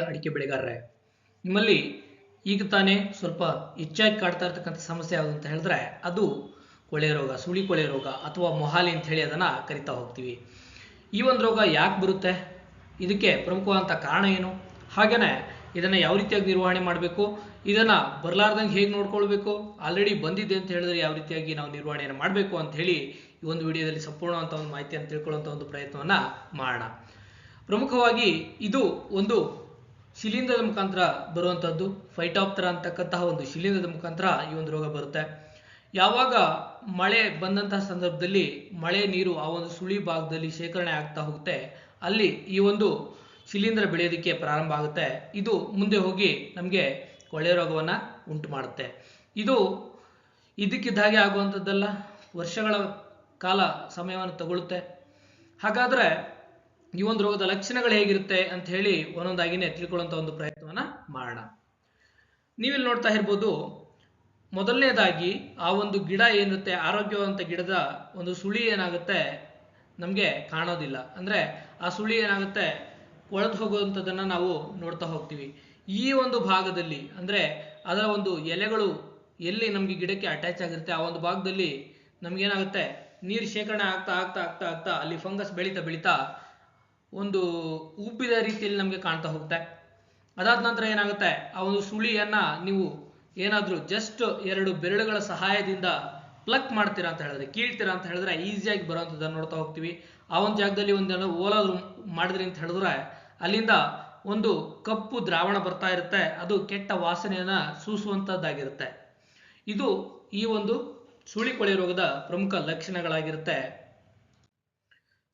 ಅಡಿಕೆ ಬೆಳೆಗಾರರೇ, ನಿಮ್ಮಲ್ಲಿ ಈಗ ತಾನೇ ಸ್ವಲ್ಪ ಹೆಚ್ಚಾಗಿ ಕಾಡ್ತಾ ಇರ್ತಕ್ಕಂಥ ಸಮಸ್ಯೆ ಯಾವುದು ಅಂತ ಹೇಳಿದ್ರೆ ಅದು ಕೊಳೆ ರೋಗ, ಸುಳಿ ಕೊಳೆ ರೋಗ ಅಥವಾ ಮೊಹಾಲಿ ಅಂತ ಹೇಳಿ ಅದನ್ನು ಕರಿತಾ ಹೋಗ್ತೀವಿ. ಈ ಒಂದು ರೋಗ ಯಾಕೆ ಬರುತ್ತೆ? ಇದಕ್ಕೆ ಪ್ರಮುಖವಾದಂಥ ಕಾರಣ ಏನು? ಹಾಗೆಯೇ ಇದನ್ನು ಯಾವ ರೀತಿಯಾಗಿ ನಿರ್ವಹಣೆ ಮಾಡಬೇಕು? ಇದನ್ನು ಬರಲಾರ್ದಂಗೆ ಹೇಗೆ ನೋಡ್ಕೊಳ್ಬೇಕು? ಆಲ್ರೆಡಿ ಬಂದಿದೆ ಅಂತ ಹೇಳಿದ್ರೆ ಯಾವ ರೀತಿಯಾಗಿ ನಾವು ನಿರ್ವಹಣೆಯನ್ನು ಮಾಡಬೇಕು ಅಂತ ಹೇಳಿ ಈ ಒಂದು ವಿಡಿಯೋದಲ್ಲಿ ಸಂಪೂರ್ಣವಂಥ ಒಂದು ಮಾಹಿತಿಯನ್ನು ತಿಳ್ಕೊಳ್ಳುವಂಥ ಒಂದು ಪ್ರಯತ್ನವನ್ನು ಮಾಡೋಣ. ಪ್ರಮುಖವಾಗಿ ಇದು ಒಂದು ಶಿಲೀಂಧ್ರದ ಮುಖಾಂತರ ಬರುವಂಥದ್ದು ಫೈಟಾಪ್ತರ ಅಂತಕ್ಕಂತಹ ಒಂದು ಶಿಲೀಂಧ್ರದ ಮುಖಾಂತರ ಈ ಒಂದು ರೋಗ ಬರುತ್ತೆ. ಯಾವಾಗ ಮಳೆ ಬಂದಂತಹ ಸಂದರ್ಭದಲ್ಲಿ ಮಳೆ ನೀರು ಆ ಒಂದು ಸುಳಿ ಭಾಗದಲ್ಲಿ ಶೇಖರಣೆ ಆಗ್ತಾ ಹೋಗುತ್ತೆ, ಅಲ್ಲಿ ಈ ಒಂದು ಶಿಲೀಂಧ್ರ ಬೆಳೆಯೋದಕ್ಕೆ ಪ್ರಾರಂಭ ಆಗುತ್ತೆ. ಇದು ಮುಂದೆ ಹೋಗಿ ನಮಗೆ ಕೊಳೆ ರೋಗವನ್ನು ಉಂಟು ಮಾಡುತ್ತೆ. ಇದು ಇದಕ್ಕಿದ್ದಾಗೆ ಆಗುವಂಥದ್ದಲ್ಲ ವರ್ಷಗಳ ಕಾಲ ಸಮಯವನ್ನು ತಗೊಳ್ಳುತ್ತೆ ಹಾಗಾದರೆ ಈ ಒಂದು ರೋಗದ ಲಕ್ಷಣಗಳು ಹೇಗಿರುತ್ತೆ ಅಂತ ಹೇಳಿ ಒಂದೊಂದಾಗಿನೇ ತಿಳ್ಕೊಳ್ಳುವಂತ ಒಂದು ಪ್ರಯತ್ನವನ್ನ ಮಾಡೋಣ. ನೀವಿಲ್ಲಿ ನೋಡ್ತಾ ಇರ್ಬೋದು, ಮೊದಲನೇದಾಗಿ ಆ ಒಂದು ಗಿಡ ಏನಿರುತ್ತೆ, ಆರೋಗ್ಯವಂತ ಗಿಡದ ಒಂದು ಸುಳಿ ಏನಾಗುತ್ತೆ ನಮಗೆ ಕಾಣೋದಿಲ್ಲ. ಅಂದ್ರೆ ಆ ಸುಳಿ ಏನಾಗುತ್ತೆ, ಕೊಳೆದು ಹೋಗುವಂಥದ್ದನ್ನು ನಾವು ನೋಡ್ತಾ ಹೋಗ್ತೀವಿ. ಈ ಒಂದು ಭಾಗದಲ್ಲಿ, ಅಂದ್ರೆ ಅದರ ಒಂದು ಎಲೆಗಳು ಎಲ್ಲಿ ನಮಗೆ ಗಿಡಕ್ಕೆ ಅಟ್ಯಾಚ್ ಆಗಿರುತ್ತೆ, ಆ ಒಂದು ಭಾಗದಲ್ಲಿ ನಮಗೇನಾಗುತ್ತೆ, ನೀರು ಶೇಖರಣೆ ಆಗ್ತಾ ಆಗ್ತಾ ಆಗ್ತಾ ಆಗ್ತಾ ಅಲ್ಲಿ ಫಂಗಸ್ ಬೆಳೀತಾ ಬೆಳೀತಾ ಒಂದು ಉಬ್ಬಿದ ರೀತಿಯಲ್ಲಿ ನಮಗೆ ಕಾಣ್ತಾ ಹೋಗುತ್ತೆ ಅದಾದ ನಂತರ ಏನಾಗುತ್ತೆ? ಆ ಒಂದು ಸುಳಿಯನ್ನ ನೀವು ಏನಾದರೂ ಜಸ್ಟ್ ಎರಡು ಬೆರಳುಗಳ ಸಹಾಯದಿಂದ ಪ್ಲಕ್ ಮಾಡ್ತೀರಾ ಅಂತ ಹೇಳಿದ್ರೆ, ಕೀಳ್ತೀರಾ ಅಂತ ಹೇಳಿದ್ರೆ ಈಸಿಯಾಗಿ ಬರೋಂಥದ್ದನ್ನು ನೋಡ್ತಾ ಹೋಗ್ತೀವಿ. ಆ ಒಂದು ಜಾಗದಲ್ಲಿ ಒಂದೇನೋ ಓಲಾದ್ರು ಮಾಡಿದ್ರಿ ಅಂತ ಹೇಳಿದ್ರೆ ಅಲ್ಲಿಂದ ಒಂದು ಕಪ್ಪು ದ್ರಾವಣ ಬರ್ತಾ ಇರುತ್ತೆ. ಅದು ಕೆಟ್ಟ ವಾಸನೆಯನ್ನ ಸೂಸುವಂಥದ್ದಾಗಿರುತ್ತೆ. ಇದು ಈ ಒಂದು ಸುಳಿ ಕೊಳೆ ರೋಗದ ಪ್ರಮುಖ ಲಕ್ಷಣಗಳಾಗಿರುತ್ತೆ.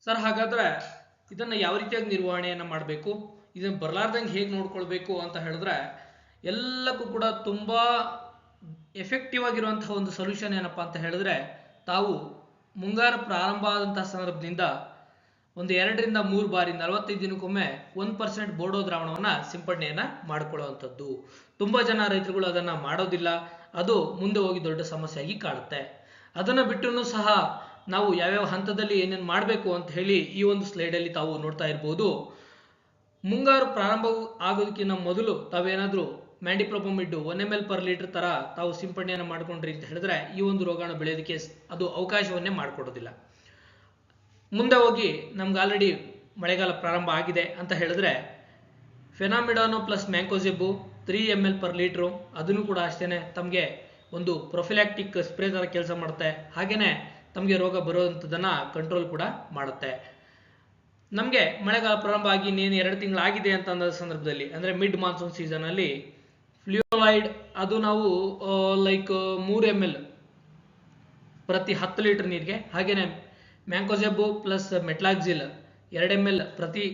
ಸರ್, ಹಾಗಾದ್ರೆ ಇದನ್ನ ಯಾವ ರೀತಿಯಾಗಿ ನಿರ್ವಹಣೆಯನ್ನು ಮಾಡಬೇಕು? ಇದನ್ನು ಬರಲಾರ್ದಂಗೆ ಹೇಗೆ ನೋಡ್ಕೊಳ್ಬೇಕು ಅಂತ ಹೇಳಿದ್ರೆ, ಎಲ್ಲಕ್ಕೂ ಕೂಡ ತುಂಬ ಎಫೆಕ್ಟಿವ್ ಆಗಿರುವಂತಹ ಒಂದು ಸೊಲ್ಯೂಷನ್ ಏನಪ್ಪ ಅಂತ ಹೇಳಿದ್ರೆ, ತಾವು ಮುಂಗಾರು ಪ್ರಾರಂಭ ಆದಂತಹ ಸಂದರ್ಭದಿಂದ ಒಂದು ಎರಡರಿಂದ ಮೂರು ಬಾರಿ ನಲವತ್ತೈದು ದಿನಕ್ಕೊಮ್ಮೆ ಒಂದು ಪರ್ಸೆಂಟ್ ಬೋಡೋ ದ್ರಾವಣವನ್ನ ಸಿಂಪಡಣೆಯನ್ನ ಮಾಡ್ಕೊಳ್ಳುವಂಥದ್ದು. ತುಂಬಾ ಜನ ರೈತರುಗಳು ಅದನ್ನ ಮಾಡೋದಿಲ್ಲ. ಅದು ಮುಂದೆ ಹೋಗಿ ದೊಡ್ಡ ಸಮಸ್ಯೆಯಾಗಿ ಕಾಡುತ್ತೆ ಅದನ್ನ ಬಿಟ್ಟು ಸಹ ನಾವು ಯಾವ್ಯಾವ ಹಂತದಲ್ಲಿ ಏನೇನು ಮಾಡಬೇಕು ಅಂತ ಹೇಳಿ ಈ ಒಂದು ಸ್ಲೈಡಲ್ಲಿ ತಾವು ನೋಡ್ತಾ ಇರ್ಬೋದು. ಮುಂಗಾರು ಪ್ರಾರಂಭ ಆಗೋದಕ್ಕಿಂತ ಮೊದಲು ತಾವೇನಾದರೂ ಇಟ್ಟು one M L per litre ತರ ತಾವು ಸಿಂಪಡಣೆಯನ್ನು ಮಾಡಿಕೊಂಡ್ರಿ ಅಂತ ಹೇಳಿದ್ರೆ ಈ ಒಂದು ರೋಗಾಣು ಬೆಳೆಯೋದಕ್ಕೆ ಅದು ಅವಕಾಶವನ್ನೇ ಮಾಡಿಕೊಡೋದಿಲ್ಲ. ಮುಂದೆ ಹೋಗಿ ನಮ್ಗೆ ಆಲ್ರೆಡಿ ಮಳೆಗಾಲ ಪ್ರಾರಂಭ ಆಗಿದೆ ಅಂತ ಹೇಳಿದ್ರೆ fenamidone plus mancozeb three M L per litre ಅದನ್ನು ಕೂಡ ಅಷ್ಟೇ ತಮಗೆ ಒಂದು ಪ್ರೊಫಿಲಾಕ್ಟಿಕ್ ಸ್ಪ್ರೇ ಥರ ಕೆಲಸ ಮಾಡುತ್ತೆ. ಹಾಗೆಯೇ ತಮಗೆ ರೋಗ ಬರುವಂಥದ್ದನ್ನು ಕಂಟ್ರೋಲ್ ಕೂಡ ಮಾಡುತ್ತೆ. ನಮಗೆ ಮಳೆಗಾಲ ಪ್ರಾರಂಭ ಆಗಿ ಇನ್ನೇನು ಎರಡು ತಿಂಗಳಾಗಿದೆ ಅಂತ ಅನ್ನೋ ಸಂದರ್ಭದಲ್ಲಿ, ಅಂದರೆ ಮಿಡ್ ಮಾನ್ಸೂನ್ ಸೀಸನಲ್ಲಿ ಫ್ಲೂಯೋಲೈಡ್ ಅದು ನಾವು ಲೈಕ್ ಮೂರು ಎಂ ಎಲ್ ಪ್ರತಿ ಹತ್ತು ಲೀಟರ್ ನೀರಿಗೆ ಹಾಗೆಯೇ ಮ್ಯಾಂಕೋಜೆಬು ಪ್ಲಸ್ ಮೆಟ್ಲಾಕ್ಸಿಲ್ ಎರಡು ಎಂ ಎಲ್ ಪ್ರತಿ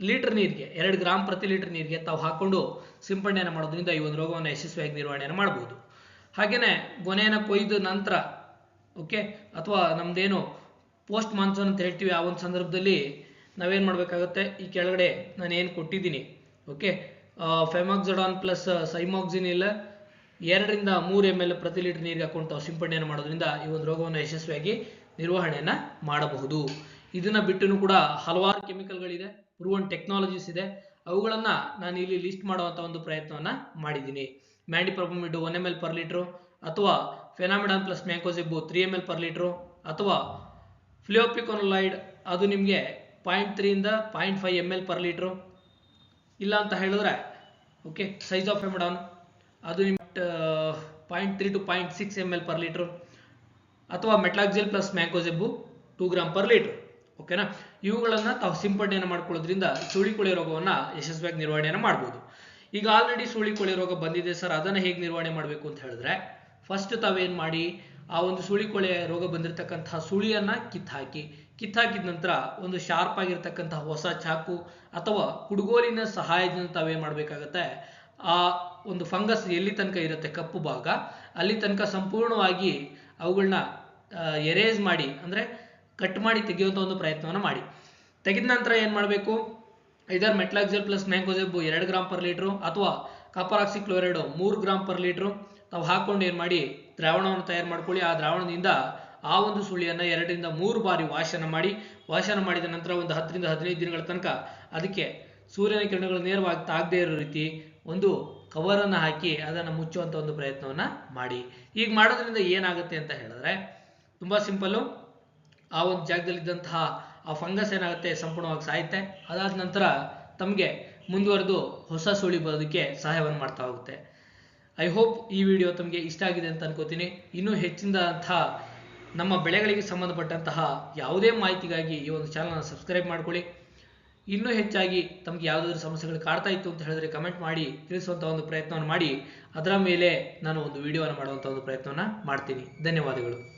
ಲೀಟರ್ ನೀರಿಗೆ, ಎರಡು ಗ್ರಾಮ್ ಪ್ರತಿ ಲೀಟರ್ ನೀರಿಗೆ ತಾವು ಹಾಕೊಂಡು ಸಿಂಪಡಣೆಯನ್ನು ಮಾಡೋದ್ರಿಂದ ಈ ಒಂದು ರೋಗವನ್ನು ಯಶಸ್ವಿಯಾಗಿ ನಿರ್ವಹಣೆಯನ್ನು ಮಾಡ್ಬೋದು. ಹಾಗೆಯೇ ಗೊನೆಯನ್ನು ಕೊಯ್ದ ನಂತರ ಓಕೆ ಅಥವಾ ನಮ್ದೇನು ಪೋಸ್ಟ್ ಮಾನ್ಸೂನ್ ಅಂತ ಹೇಳ್ತೀವಿ, ಆ ಒಂದು ಸಂದರ್ಭದಲ್ಲಿ ನಾವೇನು ಮಾಡಬೇಕಾಗುತ್ತೆ? ಈ ಕೆಳಗಡೆ ನಾನು ಏನು ಕೊಟ್ಟಿದ್ದೀನಿ ಓಕೆ ಫೆಮಾಕ್ಸಡಾನ್ ಪ್ಲಸ್ ಸೈಮಾಕ್ಸಿನ್ ಇಲ್ಲ. ಎರಡರಿಂದ ಮೂರು ಎಂ ಎಲ್ ಪ್ರತಿ ಲೀಟರ್ ನೀರಿಗೆ ಹಾಕೊಂಡು ತಾವು ಸಿಂಪಡಣೆಯನ್ನು ಮಾಡೋದ್ರಿಂದ ಈ ಒಂದು ರೋಗವನ್ನು ಯಶಸ್ವಿಯಾಗಿ ನಿರ್ವಹಣೆಯನ್ನು ಮಾಡಬಹುದು. ಇದನ್ನ ಬಿಟ್ಟು ಕೂಡ ಹಲವಾರು ಕೆಮಿಕಲ್ಗಳಿದೆ ಪ್ರೂವನ್ ಟೆಕ್ನಾಲಜೀಸ್ ಇದೆ. ಅವುಗಳನ್ನು ನಾನು ಇಲ್ಲಿ ಲಿಸ್ಟ್ ಮಾಡುವಂಥ ಒಂದು ಪ್ರಯತ್ನವನ್ನು ಮಾಡಿದ್ದೀನಿ. Mandipropamid one M L per litre ಅಥವಾ fenamidone plus mancozeb three M L per litre ಅಥವಾ ಫ್ಲಿಯೋಪಿಕೊನೊಲೈಡ್ ಅದು ನಿಮಗೆ point ತ್ರೀಯಿಂದ point five M L per litre ಇಲ್ಲ ಅಂತ ಹೇಳಿದ್ರೆ ಓಕೆ ಸೈಜ್ ಆಫ್ ಎಮಿಡಾನ್ ಅದು ನಿಮ್ಮ point three two point six M L per litre ಅಥವಾ metalaxyl plus mancozeb two gram per litre ಓಕೆನಾ ಇವುಗಳನ್ನು ತಾವು ಸಿಂಪಡಣೆಯನ್ನು ಮಾಡ್ಕೊಳ್ಳೋದ್ರಿಂದ ಸುಳಿಕೊಳೆ ರೋಗವನ್ನು ಯಶಸ್ವಿಯಾಗಿ ನಿರ್ವಹಣೆಯನ್ನು ಮಾಡ್ಬೋದು. ಈಗ ಆಲ್ರೆಡಿ ಸುಳಿ ಕೋಳಿ ರೋಗ ಬಂದಿದೆ ಸರ್ ಅದನ್ನು ಹೇಗೆ ನಿರ್ವಹಣೆ ಮಾಡಬೇಕು ಅಂತ ಹೇಳಿದ್ರೆ ಫಸ್ಟ್ ತಾವೇನು ಮಾಡಿ, ಆ ಒಂದು ಸುಳಿ ಸುಳಿಕೊಳೆ ರೋಗ ಬಂದಿರತಕ್ಕಂತಹ ಸುಳಿಯನ್ನ ಕಿತ್ತಾಕಿ, ಕಿತ್ತಾಕಿದ ನಂತರ ಒಂದು ಶಾರ್ಪ್ ಆಗಿರ್ತಕ್ಕಂತಹ ಹೊಸ ಚಾಕು ಅಥವಾ ಕುಡುಗೋಲಿನ ಸಹಾಯದಿಂದ ತಾವೇನು ಮಾಡಬೇಕಾಗತ್ತೆ, ಆ ಒಂದು ಫಂಗಸ್ ಎಲ್ಲಿ ತನಕ ಇರುತ್ತೆ, ಕಪ್ಪು ಭಾಗ, ಅಲ್ಲಿ ತನಕ ಸಂಪೂರ್ಣವಾಗಿ ಅವುಗಳನ್ನ ಎರೇಸ್ ಮಾಡಿ, ಅಂದರೆ ಕಟ್ ಮಾಡಿ ತೆಗೆಯುವಂಥ ಒಂದು ಪ್ರಯತ್ನವನ್ನು ಮಾಡಿ. ತೆಗೆದ ನಂತರ ಏನು ಮಾಡಬೇಕು? ಇದರ್ ಮೆಟ್ಲಾಕ್ಸಿಲ್ ಪ್ಲಸ್ ಮ್ಯಾಂಗೋಸೆಬ್ಬು ಎರಡು ಗ್ರಾಮ್ ಪರ್ ಲೀಟ್ರು ಅಥವಾ ಕಾಪರ್ ಆಕ್ಸಿಕ್ಲೋರೈಡು ಮೂರು ಗ್ರಾಮ್ ಪರ್ ಲೀಟ್ರು ನಾವು ಹಾಕೊಂಡು ಏನು ಮಾಡಿ ದ್ರಾವಣವನ್ನು ತಯಾರು ಮಾಡ್ಕೊಳ್ಳಿ. ಆ ದ್ರಾವಣದಿಂದ ಆ ಒಂದು ಸುಳಿಯನ್ನು ಎರಡರಿಂದ ಮೂರು ಬಾರಿ ವಾಶನ ಮಾಡಿ ವಾಶನ ಮಾಡಿದ ನಂತರ ಒಂದು ಹತ್ತರಿಂದ ಹದಿನೈದು ದಿನಗಳ ತನಕ ಅದಕ್ಕೆ ಸೂರ್ಯನ ಕಿರಣಗಳು ನೇರವಾಗಿ ತಾಗದೇ ಇರೋ ರೀತಿ ಒಂದು ಕವರನ್ನು ಹಾಕಿ ಅದನ್ನು ಮುಚ್ಚುವಂಥ ಒಂದು ಪ್ರಯತ್ನವನ್ನು ಮಾಡಿ. ಈಗ ಮಾಡೋದ್ರಿಂದ ಏನಾಗುತ್ತೆ ಅಂತ ಹೇಳಿದ್ರೆ, ತುಂಬ ಸಿಂಪಲ್ಲು ಆ ಒಂದು ಜಾಗದಲ್ಲಿದ್ದಂತಹ ಆ ಫಂಗಸ್ ಏನಾಗುತ್ತೆ? ಸಂಪೂರ್ಣವಾಗಿ ಸಾಯುತ್ತೆ. ಅದಾದ ನಂತರ ತಮಗೆ ಮುಂದುವರೆದು ಹೊಸ ಸುಳಿ ಬರೋದಕ್ಕೆ ಸಹಾಯವನ್ನು ಮಾಡ್ತಾ ಹೋಗುತ್ತೆ. ಐ ಹೋಪ್ ಈ ವಿಡಿಯೋ ತಮಗೆ ಇಷ್ಟ ಆಗಿದೆ ಅಂತ ಅನ್ಕೋತೀನಿ. ಇನ್ನೂ ಹೆಚ್ಚಿನದಂತಹ ನಮ್ಮ ಬೆಳೆಗಳಿಗೆ ಸಂಬಂಧಪಟ್ಟಂತಹ ಯಾವುದೇ ಮಾಹಿತಿಗಾಗಿ ಈ ಒಂದು ಚಾನಲ್ನ ಸಬ್ಸ್ಕ್ರೈಬ್ ಮಾಡ್ಕೊಳ್ಳಿ. ಇನ್ನೂ ಹೆಚ್ಚಾಗಿ ತಮಗೆ ಯಾವುದಾದ್ರೂ ಸಮಸ್ಯೆಗಳು ಕಾಡ್ತಾ ಇತ್ತು ಅಂತ ಹೇಳಿದ್ರೆ ಕಮೆಂಟ್ ಮಾಡಿ ತಿಳಿಸುವಂಥ ಒಂದು ಪ್ರಯತ್ನವನ್ನು ಮಾಡಿ. ಅದರ ಮೇಲೆ ನಾನು ಒಂದು ವಿಡಿಯೋವನ್ನು ಮಾಡುವಂಥ ಒಂದು ಪ್ರಯತ್ನವನ್ನು ಮಾಡ್ತೀನಿ. ಧನ್ಯವಾದಗಳು.